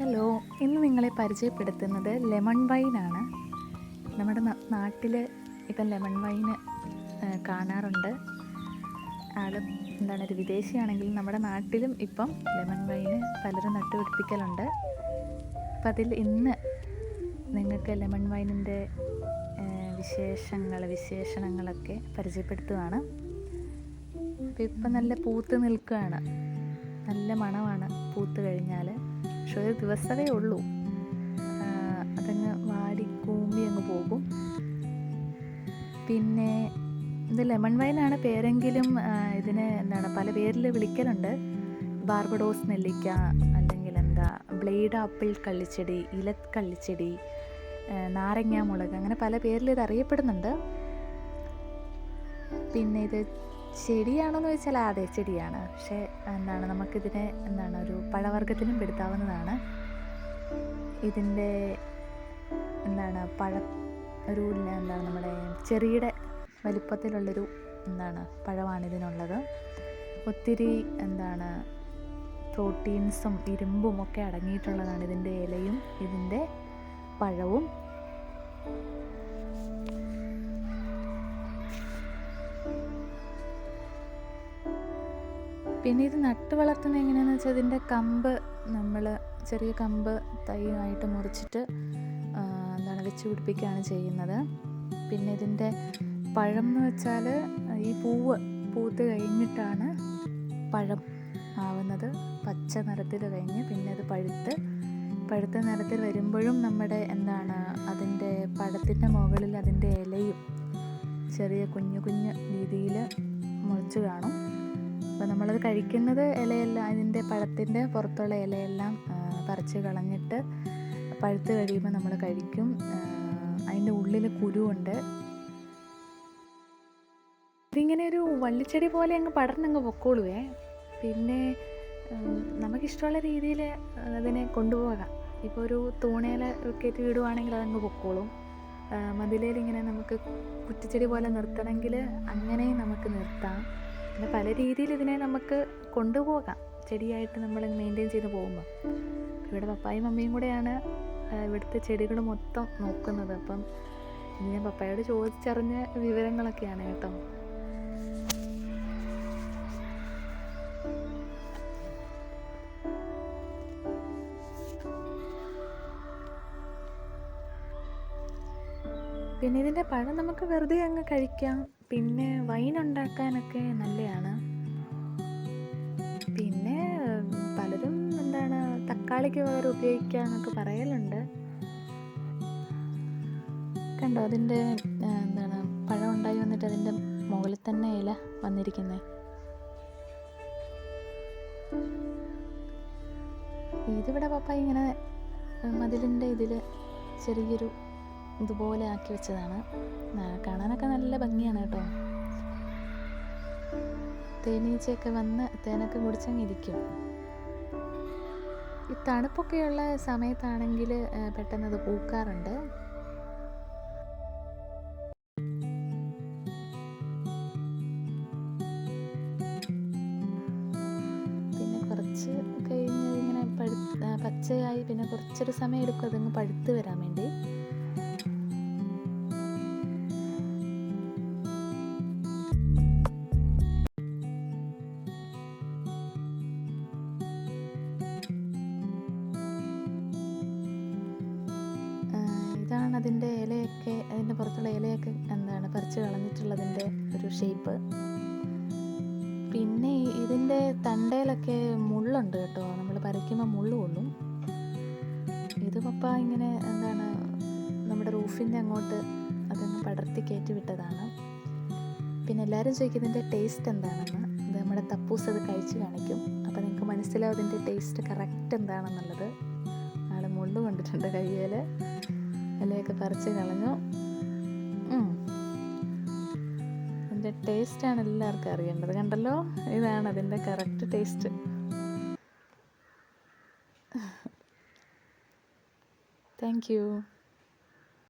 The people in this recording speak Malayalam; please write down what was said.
ഹലോ ഇന്ന് നിങ്ങളെ പരിചയപ്പെടുത്തുന്നത് ലെമൺ വൈനാണ് നമ്മുടെ നാട്ടിൽ ഇപ്പം ലെമൺ വൈന് കാണാറുണ്ട്. ആൾ എന്താണ് ഒരു വിദേശിയാണെങ്കിലും നമ്മുടെ നാട്ടിലും ഇപ്പം ലെമൺ വൈന് പലരും നട്ടുപിടിപ്പിക്കലുണ്ട്. അപ്പം അതിൽ ഇന്ന് നിങ്ങൾക്ക് ലെമൺ വൈനിന്റെ വിശേഷങ്ങൾ വിശേഷണങ്ങളൊക്കെ പരിചയപ്പെടുത്തുകയാണ് അപ്പം ഇപ്പം നല്ല പൂത്ത് നിൽക്കുകയാണ്. നല്ല മണമാണ് പൂത്ത് കഴിഞ്ഞാൽ പക്ഷെ ഒരു ദിവസമേ ഉള്ളൂ. അതങ്ങ് വാടി കൂമ്പി അങ്ങ് പോകും. പിന്നെ ഇത് ലെമൺ വൈനാണ് പേരെങ്കിലും ഇതിനെ എന്താണ് പല പേരിൽ വിളിക്കലുണ്ട്. ബാർബഡോസ് നെല്ലിക്ക അല്ലെങ്കിൽ എന്താ ബ്ലേഡ് ആപ്പിൾ കള്ളിച്ചെടി ഇലത്ത് കള്ളിച്ചെടി നാരങ്ങ മുളക് അങ്ങനെ പല പേരിൽ ഇത് അറിയപ്പെടുന്നുണ്ട്. പിന്നെ ഇത് ചെടിയാണോ എന്ന് ചോദിച്ചാൽ അതെ ചെടിയാണ്. പക്ഷേ എന്താണ് നമുക്കിതിനെ എന്താണ് ഒരു പഴവർഗത്തിനും പെടുത്താവുന്നതാണ്. ഇതിന്റെ എന്താണ് പഴ ഒരു എന്താണ് നമ്മുടെ ചെറിയുടെ വലിപ്പത്തിലുള്ളൊരു എന്താണ് പഴമാണ് ഇതിനുള്ളത് ഒത്തിരി എന്താണ് പ്രോട്ടീൻസും ഇരുമ്പും ഒക്കെ അടങ്ങിയിട്ടുള്ളതാണ് ഇതിന്റെ ഇലയും ഇതിന്റെ പഴവും. പിന്നെ ഇത് നട്ട് വളർത്തുന്നത് എങ്ങനെയാണെന്ന് വെച്ചാൽ ഇതിന്റെ കമ്പ് നമ്മൾ ചെറിയ കമ്പ് തൈയായിട്ട് മുറിച്ചിട്ട് എന്താണ് വെച്ച് പിടിപ്പിക്കുകയാണ് ചെയ്യുന്നത്. പിന്നെ ഇതിന്റെ പഴം എന്ന് വെച്ചാൽ ഈ പൂവ് പൂത്ത് കഴിഞ്ഞിട്ടാണ് പഴം ആവുന്നത്. പച്ച നിറത്തിൽ കഴിഞ്ഞ് പിന്നെ അത് പഴുത്ത് പഴുത്ത നിറത്തിൽ വരുമ്പോഴും നമ്മുടെ എന്താണ് അതിന്റെ പഴത്തിന്റെ മുകളിൽ അതിന്റെ ഇലയും ചെറിയ കുഞ്ഞു കുഞ്ഞു രീതിയിൽ മുളച്ച് കാണും. അപ്പോൾ നമ്മളത് കഴിക്കുന്നത് ഇലയെല്ലാം അതിന്റെ പഴത്തിന്റെ പുറത്തുള്ള ഇലയെല്ലാം പറിച്ച് കളഞ്ഞിട്ട് പഴുത്ത് കഴിയുമ്പോൾ നമ്മൾ കഴിക്കും. അതിന്റെ ഉള്ളിൽ കുരുവുണ്ട്. ഇതിങ്ങനെ ഒരു വള്ളിച്ചെടി പോലെ അങ്ങ് പടർന്നങ്ങ് പൊക്കോളുവേ. പിന്നെ നമുക്കിഷ്ടമുള്ള രീതിയിൽ അതിനെ കൊണ്ടുപോകാം. ഇപ്പോൾ ഒരു തൂണയിൽ കയറ്റി വിടുവാണെങ്കിൽ അതങ്ങ് പൊക്കോളും. മതിലേലിങ്ങനെ നമുക്ക് കുറ്റിച്ചെടി പോലെ നിർത്തണമെങ്കിൽ അങ്ങനെയും നമുക്ക് നിർത്താം. പിന്നെ പല രീതിയിൽ ഇതിനെ നമുക്ക് കൊണ്ടുപോകാം. ചെടിയായിട്ട് നമ്മൾ മെയിന്റെയിൻ ചെയ്ത് പോകുമ്പോൾ. ഇവിടെ പപ്പായും മമ്മിയും കൂടെയാണ് ഇവിടുത്തെ ചെടികൾ മൊത്തം നോക്കുന്നത്. അപ്പം ഞാൻ പപ്പായോട് ചോദിച്ചറിഞ്ഞ വിവരങ്ങളൊക്കെയാണ് കേട്ടോ. പിന്നെ ഇതിന്റെ പഴം നമുക്ക് വെറുതെ അങ്ങ് കഴിക്കാം. പിന്നെ വൈൻ ഉണ്ടാക്കാനൊക്കെ നല്ലതാണ്. പിന്നെ പലരും എന്താണ് തക്കാളിക്ക് പകരം ഉപയോഗിക്കാന്നൊക്കെ പറയലുണ്ട്. കണ്ടോ അതിന്റെ എന്താണ് പഴം ഉണ്ടായി വന്നിട്ട് അതിന്റെ മുകളിൽ തന്നെ ഇല വന്നിരിക്കുന്നത് ഇതിവിടെ പപ്പ ഇങ്ങനെ മതിലിന്റെ ഇതിൽ ചെറിയൊരു ഇതുപോലെ ആക്കി വെച്ചതാണ്. കാണാനൊക്കെ നല്ല ഭംഗിയാണ് കേട്ടോ. തേനീച്ചയൊക്കെ വന്ന് തേനൊക്കെ കുടിച്ചങ്ങ് ഇരിക്കും. ഈ തണുപ്പൊക്കെയുള്ള സമയത്താണെങ്കിൽ പെട്ടെന്ന് അത് പൂക്കാറുണ്ട്. പിന്നെ കുറച്ച് കഴിഞ്ഞ് ഇങ്ങനെ പച്ചയായി പിന്നെ കുറച്ചൊരു സമയം എടുക്കും അതങ്ങ് പഴുത്ത് വരാൻ വേണ്ടി. അതിന്റെ ഇലയൊക്കെ അതിന്റെ പുറത്തുള്ള ഇലയൊക്കെ എന്താണ് പറിച്ച് കളഞ്ഞിട്ടുള്ളതിന്റെ ഒരു ഷേപ്പ് പിന്നെ ഇതിന്റെ തണ്ടയിലൊക്കെ മുള്ളുണ്ട് കേട്ടോ. നമ്മൾ പറിക്കുമ്പോൾ മുള്ളു കൊള്ളും. ഇത് പപ്പ ഇങ്ങനെ എന്താണ് നമ്മുടെ റൂഫിന്റെ അങ്ങോട്ട് അതൊന്ന് പടർത്തി കയറ്റി വിട്ടതാണ്. പിന്നെ എല്ലാവരും ചോദിക്കും ഇതിന്റെ ടേസ്റ്റ് എന്താണെന്ന്. ഇത് നമ്മുടെ തപ്പൂസ് അത് കഴിച്ച് കാണിക്കും. അപ്പോൾ നിങ്ങൾക്ക് മനസ്സിലാവും ഇതിന്റെ ടേസ്റ്റ് കറക്റ്റ് എന്താണെന്നുള്ളത്. ആൾ മുള്ളു കണ്ടിട്ടുണ്ട് കയ്യിൽ ഇലയൊക്കെ പറിച്ച് കളഞ്ഞു. അതിന്റെ ടേസ്റ്റ് ടേസ്റ്റാണ് എല്ലാവർക്കും അറിയേണ്ടത്. കണ്ടല്ലോ? ഇതാണ് അതിന്റെ കറക്റ്റ് ടേസ്റ്റ് താങ്ക് യു